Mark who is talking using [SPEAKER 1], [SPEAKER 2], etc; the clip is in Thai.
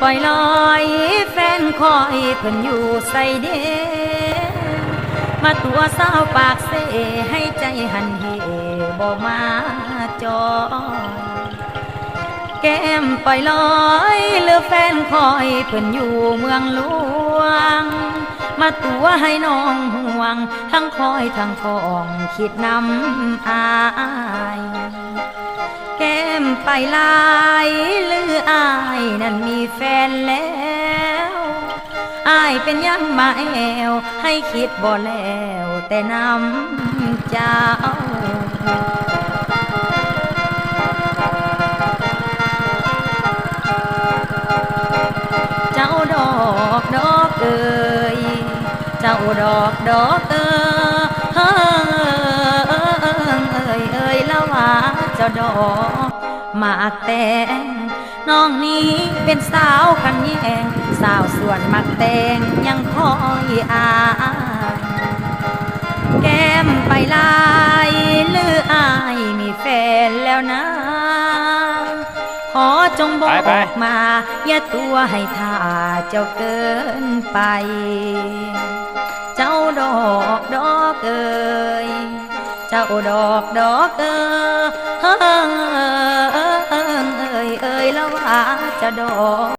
[SPEAKER 1] ปล่อยลอยแฟนคอยเพิ่นอยู่ใส่เดมาตัวสาวปากเสให้ใจหันเหบ่มาจอแก้มปล่อยลอยหรือแฟนคอยเพิ่นอยู่เมืองหลวง มาตัวให้น้องห่วง ทั้งคอยทั้งคองคิดนำอาย ไปลายหรืออายนั้นมีแฟนแล้วอายเป็นยังมาแอว ให้คิดบ่แล้วแต่น้ำเจ้าเจ้าดอกดอกเอ่ยเจ้าดอกดอกเอ่ยเอ่ยเอ่ยแล้วว่าเจ้าดอก มาแต่งน้องนี้เป็นสาวขันแยง สาวส่วนมักแต่งยังคอยอายแก้มไปลายหรืออายมีแฟนแล้วนะ ขอจงบอก
[SPEAKER 2] ไปไป
[SPEAKER 1] มา อย่าตัวให้ท่าเจ้าเกินไป เจ้าดอกดอกเอ่ยเจ้าดอกดอกเอ่ย เอ่ยแล้วว่าจะดอ